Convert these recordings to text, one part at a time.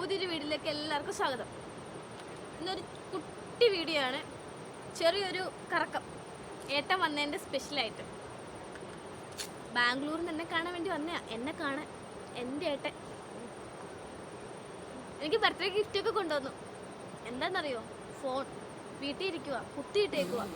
പുതിയൊരു വീഡിയോയിലേക്ക് എല്ലാവർക്കും സ്വാഗതം. ഇന്നൊരു കുട്ടി വീഡിയോ ആണ് ചെറിയൊരു കറക്കം. ഏട്ടൻ വന്നതിന്റെ സ്പെഷ്യലായിട്ട് ബാംഗ്ലൂരിൽ നിന്ന് എന്നെ കാണാൻ വേണ്ടി വന്നയാ. എന്നെ കാണാൻ എന്റെ ഏട്ടൻ. എനിക്ക് ബർത്ത്ഡേ ഗിഫ്റ്റൊക്കെ കൊണ്ടുവന്നു. എന്താണെന്നറിയോ? ഫോൺ വീട്ടിൽ ഇരിക്കുക കുത്തിയിട്ടേക്കുക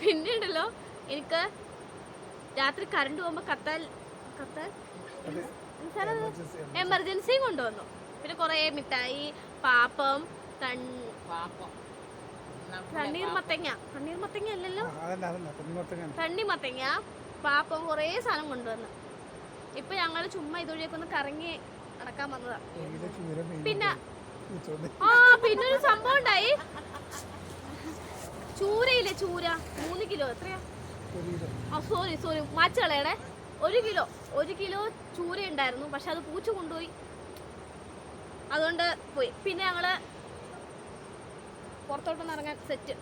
പിന്നെ ഉണ്ടല്ലോ എനിക്ക് രാത്രി കറണ്ട് പോകുമ്പോൾ കത്താൽ കത്താൽ എമർജൻസിയും കൊണ്ടുവന്നു. പിന്നെ കുറേ മിഠായി പാപ്പം തണ്ണീർ മത്തങ്ങ. തണ്ണീർ മത്തങ്ങ അല്ലല്ലോ? തണ്ണി മത്തങ്ങ പാപ്പം കുറേ സാധനം കൊണ്ടുവന്നു. ഇപ്പൊ ഞങ്ങൾ ചുമ്മാ ഇതുവഴിയൊക്കെ ഒന്ന് കറങ്ങി നടക്കാൻ വന്നതാ. പിന്നെ ആ പിന്നെ ഒരു സംഭവം ഉണ്ടായി. ചൂരയില്ലേ ചൂര? മൂന്ന് കിലോ എത്രയാ? സോറി സോറി മാച്ചളയുടെ ഒരു കിലോ ഒരു കിലോ ചൂര ഉണ്ടായിരുന്നു പക്ഷെ അത് പൂച്ച കൊണ്ടുപോയി. അതുകൊണ്ട് പോയി. പിന്നെ ഞങ്ങൾ പുറത്തോട്ടൊന്ന് ഇറങ്ങാൻ സെറ്റ്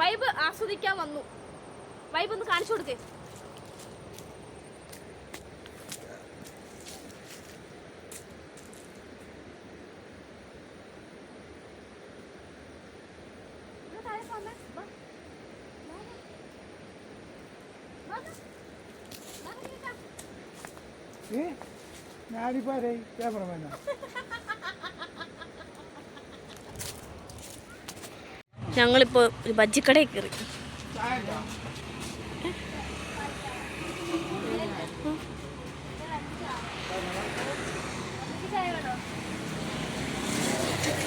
വൈബ് ആസ്വദിക്കാൻ വന്നു. വൈബ് ഒന്ന് കാണിച്ചു കൊടുക്കേ. ഞാനിപ്പോ ആരായി ക്യാമറമാനോ ഞങ്ങളിപ്പോ ഒരു ബജ്ജിക്കടയിൽ കയറി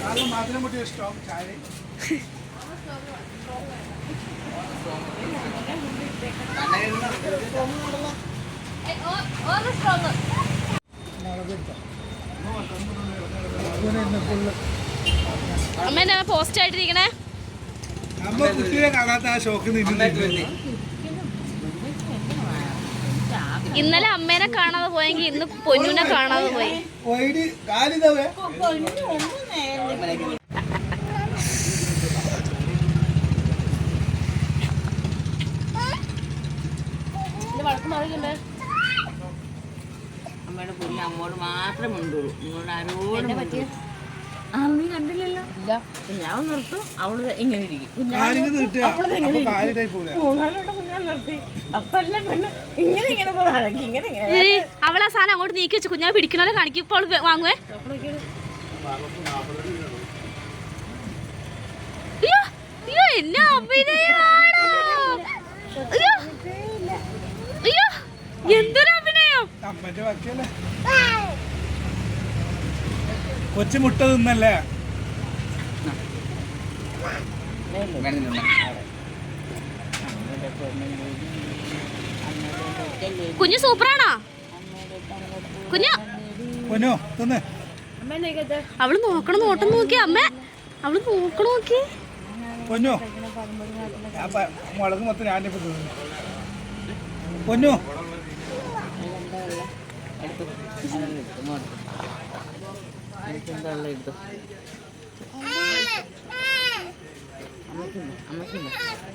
നല്ല മധുരം കൂട്ടി ഇഷ്ടം ചായ മുളക് എടുത്തോ അതുപോലെ ഇന്ന് ഫുള്ള് അമ്മേനെ പോസ്റ്റ് ആയിട്ടിരിക്കണേ? അമ്മ കുട്ടിയെ കാണാത്ത ആ ഷോക്ക് ഇന്നലെ അമ്മേനെ കാണാതെ പോയെങ്കിൽ ഇന്ന് പൊന്നുനെ കാണാതെ പോയി. കാലിതവേ അമ്മയുടെ കുഞ്ഞ് മാത്രം മുണ്ടുള്ളൂ. നിങ്ങളോട് ആരോടും കണ്ടില്ലല്ലോ. ഇല്ല ഞാൻ നിർത്തും. അവൾ ഇങ്ങനെ ഇരിക്കും. അവളെ ആ സാധനം അങ്ങോട്ട് നീക്കി വെച്ച് കുഞ്ഞാ പിടിക്കണല്ലോ കാണിക്കും. ഇപ്പോൾ അവൾ വാങ്ങുവേ. അയ്യോ അയ്യോ എന്നാ അഭിനയമാണോ? അയ്യോ അയ്യോ എന്തൊരു അമ്മന്റെ ബാക്കിയല്ലേ? കൊച്ചു മുട്ട തിന്നല്ലേ? കുഞ്ഞു സൂപ്പറാണോ? കുഞ്ഞു. കുഞ്ഞു തിന്ന്. അവൾ നോക്കണം നോട്ടം നോക്കി അമ്മ. അവൾ നോക്കണം നോക്കി. പൊന്നോ മുളക് മൊത്തം ഞാൻ തിന്നു. പൊന്നോ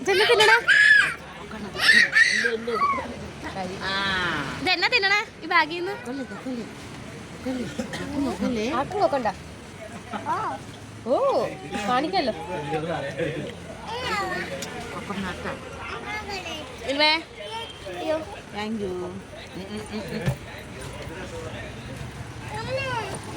ഇതെന്നാ തിന്നണേ? ഇതെന്നാ തിന്നണേ? ഈ ബാഗിൽ നിന്ന് ഓ കാണിക്കല്ലോ. ഇല്ലേ താങ്ക് യു ഈ രാത്രി പോത്ത് കൂപ്പുന്ന്. അടി അടി അടി അടി പൊന്നു പൊന്നു പോവാ. പോവാ പൊന്നോ. എന്നാ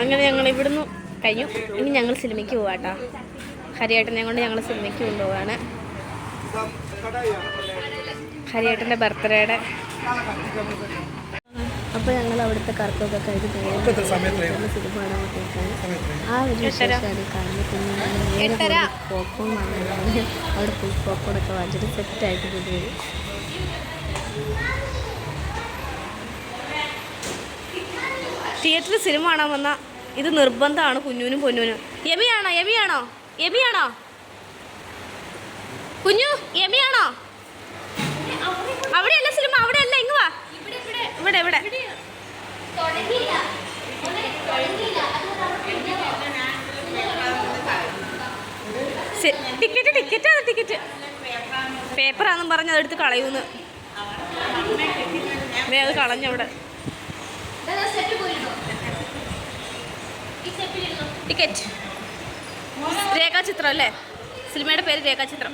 അങ്ങനെ ഞങ്ങൾ ഇവിടുന്ന് കഴിഞ്ഞു. ഇനി ഞങ്ങൾ സിനിമയ്ക്ക് പോവാട്ടോ. ഹരിയേട്ടനെ കൊണ്ട് ഞങ്ങൾ സിനിമയ്ക്ക് കൊണ്ടുപോവാണ്. ഹരിയേട്ടന്റെ ബർത്ത്ഡേയുടെ. അപ്പോൾ ഞങ്ങൾ അവിടുത്തെ കറക്കമൊക്കെ കഴിഞ്ഞ് ആ ഒരു വിശേഷമാണ് കാണുന്നത് പിന്നെ വാങ്ങാനാണ്. അവിടെ പോയി പോപ്കോണൊക്കെ വാങ്ങിച്ചിട്ട് സെറ്റായിട്ട് കൊണ്ടുവരും തിയേറ്ററിൽ സിനിമ കാണാൻ വന്ന ഇത് നിർബന്ധമാണ് കുഞ്ഞുനും പൊന്നൂനും യമിയാണോ? യമിയാണോ? യമിയാണോ? കുഞ്ഞു യമിയാണോ? അവിടെയല്ല സിനിമ? അവിടെയല്ല? ഇങ്ങ് വാ. ഇവിടെ ഇവിടെ. ടിക്കറ്റ് ടിക്കറ്റ് ആണ് ടിക്കറ്റ്. പേപ്പറാന്നും പറഞ്ഞ് അതെടുത്ത് കളയൂന്ന്. അത് കളഞ്ഞവിടെ ടിക്കറ്റ് രേഖാചിത്രം അല്ലേ? സിനിമയുടെ പേര് രേഖാചിത്രം.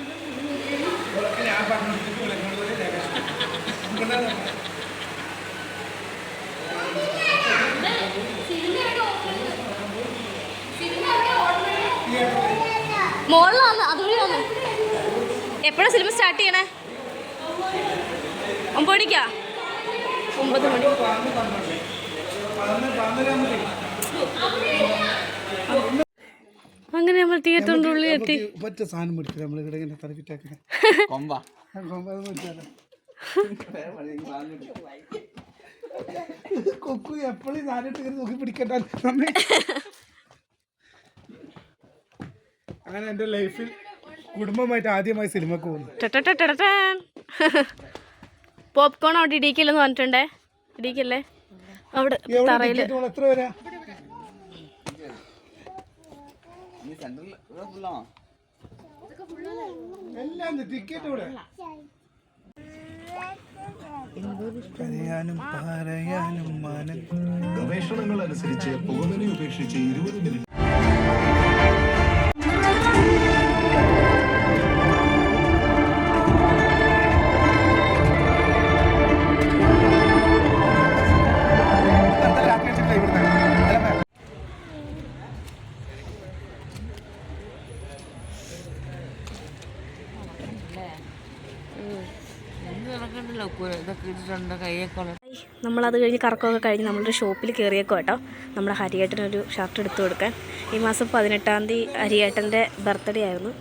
അതുവഴി വന്നു. എപ്പോഴാണ് സിനിമ സ്റ്റാർട്ട് ചെയ്യണേ? ഒമ്പത് മണിക്കാ? ഒമ്പത് മണി. അങ്ങനെ നമ്മൾ തിയേറ്ററിന്റെ ഉള്ളിൽ എത്തി. പറ്റ സാധനം മേടിച്ചു നമ്മൾ ഇവിടെ ഇങ്ങനെ തലപ്പിറ്റാക്കാൻ കൊമ്പ. കൊക്കു എപ്പോഴും സാധനമായിട്ട് ഇങ്ങനെ നോക്കി പിടിക്കട്ടെ നമ്മെ അങ്ങനെ എന്റെ ലൈഫിൽ കുടുംബമായിട്ട് ആദ്യമായി സിനിമക്ക് പോകുന്നു. പോപ്കോൺ അവിടെ ഇടിക്കില്ലെന്ന് പറഞ്ഞിട്ടുണ്ടേ? ഇടിക്കല്ലേ അവിടെ എവിടെ എത്ര ടിക്കറ്റ് എല്ലാം ടിക്കറ്റ് ഇവിടെ. കരയാനും പറയാനും മാനം. ഗവേഷണങ്ങൾ അനുസരിച്ച് പുകവലി ഉപേക്ഷിച്ച് ഇരുപത് മിനിറ്റ് ഇതൊക്കെ ഇട്ടിട്ടുണ്ട് നമ്മളത് കഴിഞ്ഞ് കറക്കമൊക്കെ കഴിഞ്ഞ് നമ്മളൊരു ഷോപ്പിൽ കയറിയേക്കോ കേട്ടോ നമ്മുടെ ഹരിയേട്ടനൊരു ഷർട്ട് എടുത്തു കൊടുക്കാൻ. ഈ മാസം പതിനെട്ടാം തീയതി ഹരിയേട്ടന്റെ ബർത്ത്ഡേ ആയിരുന്നു.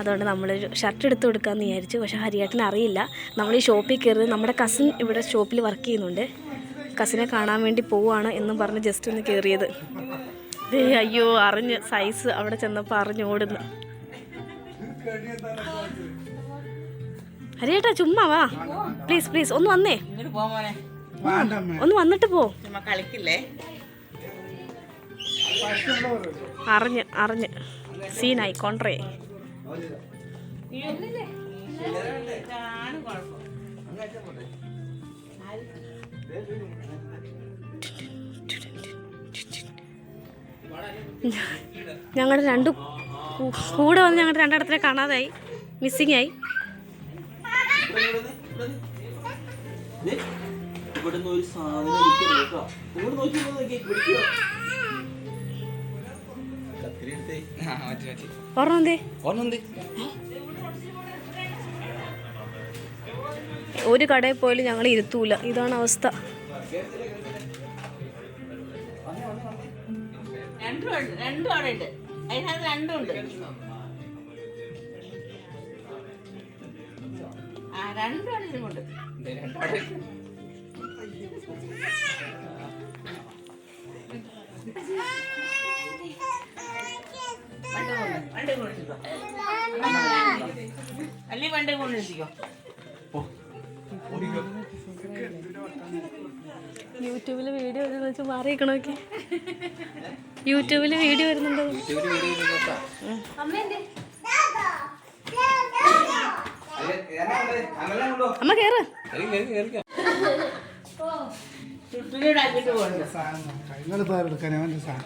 അതുകൊണ്ട് നമ്മളൊരു ഷർട്ട് എടുത്തു കൊടുക്കാമെന്ന് വിചാരിച്ചു. പക്ഷേ ഹരിയേട്ടൻ അറിയില്ല. നമ്മൾ ഈ ഷോപ്പിൽ കയറി നമ്മുടെ കസിൻ ഇവിടെ ഷോപ്പിൽ വർക്ക് ചെയ്യുന്നുണ്ട്. കസിനെ കാണാൻ വേണ്ടി പോവുകയാണ് എന്നും പറഞ്ഞ് ജസ്റ്റ് ഒന്ന് കയറിയത്. അയ്യോ അറിഞ്ഞ് സൈസ് അവിടെ ചെന്നപ്പോൾ അറിഞ്ഞ് ഓടുന്നു. ഹരിയേട്ടാ ചുമ്മാ വാ. പ്ലീസ് പ്ലീസ് ഒന്ന് വന്നേ. ഇങ്ങോട്ട് പോ മോനെ. വേണ്ട ഒന്ന് വന്നിട്ട് പോ. ചുമ്മാ കളിക്കില്ലേ? അറിഞ്ഞ് അറിഞ്ഞ്. സീനായി കോൺട്രേ ഞങ്ങളുടെ രണ്ട് കൂടെ വന്ന് ഞങ്ങളുടെ രണ്ടിടത്തിനെ കാണാതായി. മിസ്സിങ് ആയി. ഇവിടുന്ന് ഒരു സാധനം ഇവിടെ നോക്കി നോക്കി ഒരു കടയിൽ പോയാലും ഞങ്ങൾ ഇരുത്തൂല. ഇതാണ് അവസ്ഥ. രണ്ടും രണ്ടും അവിടെ ഉണ്ട്. അതിനകത്ത് രണ്ടും ഉണ്ട്. പണ്ട് കൊണ്ടിരിക്കോ അല്ലി വണ്ടി കൊണ്ടിരിക്കോ യൂട്യൂബിൽ വീഡിയോ വരുന്ന വെച്ച് മാറിയിക്കണോക്കെ യൂട്യൂബിൽ വീഡിയോ വരുന്നുണ്ടോ അമ്മ കേറ് ചുറ്റിലൂടെ ആക്കിയിട്ട് പോകുന്നുണ്ട് സാധനം നോക്കാം. നിങ്ങൾ പേരെടുക്കാൻ അവന്റെ സാധനം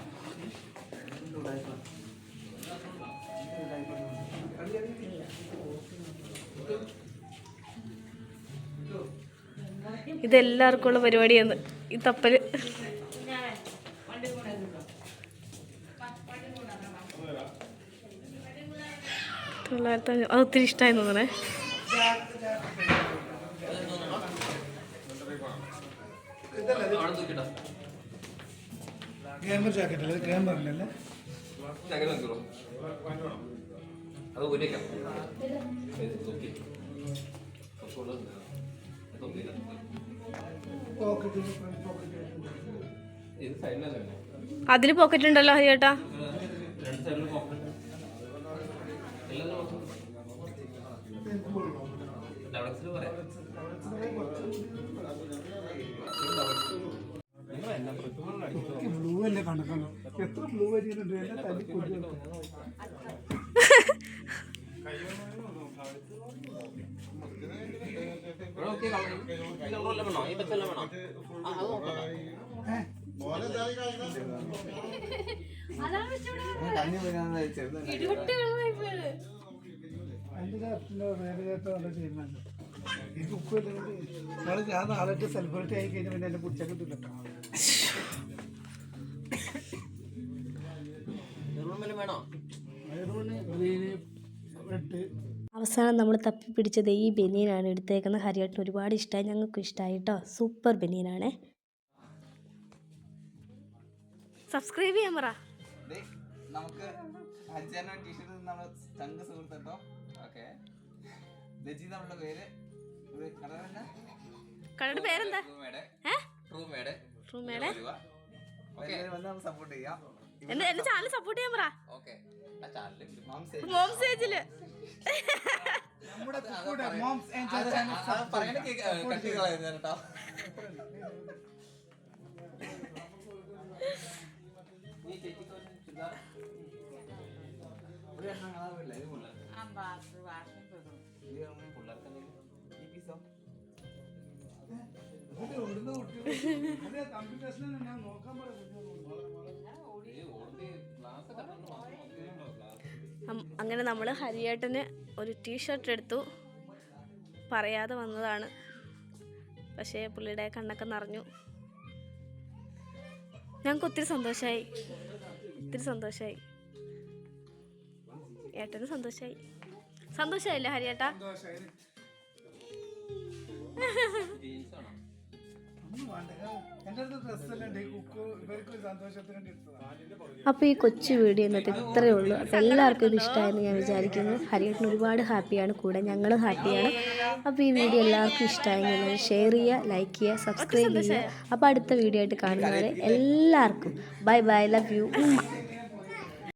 ഇതെല്ലാവർക്കും ഉള്ള പരിപാടിയാണ് ഈ തപ്പൽ. തൊള്ളായിരത്തി അത് ഒത്തിരി ഇഷ്ടമായി തോന്നണേ. ഗെയിമർ ജാക്കറ്റ് അല്ലേ? ഗെയിമറിലല്ലേ അത് ഊരിയേക്കാം. അതിൽ പോക്കറ്റ് ഉണ്ടല്ലോ ഹരിയേട്ടാ. രണ്ട് സൈഡിലും പോക്കറ്റ് എല്ലാത്തിനും ഡബിൾസിൽ പറയാം. ഈ ബുക്ക് നാളെ ഞാൻ നാളെ സെലിബ്രിറ്റി ആയി കഴിഞ്ഞാൽ പിന്നെ എന്നെ പിടിച്ചാൽ കിട്ടില്ല അവസാനം നമ്മൾ തപ്പി പിടിച്ചത് ഈ ബനിയനാണ് എടുത്തേക്കുന്നത്. ഹരിയേട്ടന് ഒരുപാട് ഇഷ്ടമായി ഞങ്ങൾക്ക് ഇഷ്ടമായി കേട്ടോ. സൂപ്പർ ബനിയനാണേ. സബ്സ്ക്രൈബ് ചെയ്യാൻ പറ. ദേ, നമുക്ക് ടീഷർട്ട് നമ്മൾ തങ്ക ഓക്കെ. നമ്മുടെ പേര്. ഇത് കടയുടെ കടയുടെ പേരെന്താ? സപ്പോർട്ട് ചെയ്യാം. എന്റെ ചാനൽ സപ്പോർട്ട് ചെയ്യാൻ പറ. ഓക്കെ. ആ നമ്മുടെ കുക്കൂടെ മോംസ് ആൻഡ് ചാനൽ പറയണ കട്ടി കളയുന്നത് കേട്ടോ നീ ഒരു ചുരിദാർ ഒരു എണ്ണം കാണാറില്ല ഇത് പിള്ളേർ ആ ബാസ് വാഷം പെടും ഇത് നമ്മൾ പിള്ളേർക്ക് എന്തെങ്കിലും ഈ പീസോ ഇവിടുന്ന് കുട്ടികൾ നോക്കാൻ പറയാം അങ്ങനെ നമ്മൾ ഹരിയേട്ടന് ഒരു ടീഷർട്ട് എടുത്തു. പറയാതെ വന്നതാണ്. പക്ഷേ പുള്ളിയുടെ കണ്ണൊക്കെ നിറഞ്ഞു. ഞങ്ങൾക്ക് ഒത്തിരി സന്തോഷമായി ഒത്തിരി സന്തോഷമായി ഏട്ടന് സന്തോഷമായി സന്തോഷമായില്ലേ ഹരിയേട്ടാ? അപ്പോൾ ഈ കൊച്ചു വീഡിയോ ഇന്നത്തെ ഇത്രയേ ഉള്ളൂ. അപ്പോൾ എല്ലാവർക്കും ഇത് ഇഷ്ടമായെന്ന് ഞാൻ വിചാരിക്കുന്നു. ഹരിയേട്ടൻ ഒരുപാട് ഹാപ്പിയാണ് കൂടെ. ഞങ്ങളും ഹാപ്പിയാണ്. അപ്പോൾ ഈ വീഡിയോ എല്ലാവർക്കും ഇഷ്ടമായെങ്കിൽ ഷെയർ ചെയ്യുക ലൈക്ക് ചെയ്യുക സബ്സ്ക്രൈബ് ചെയ്യുക. അപ്പോൾ അടുത്ത വീഡിയോ ആയിട്ട് കാണുന്നവരെ എല്ലാവർക്കും ബൈ ബൈ ലവ് യു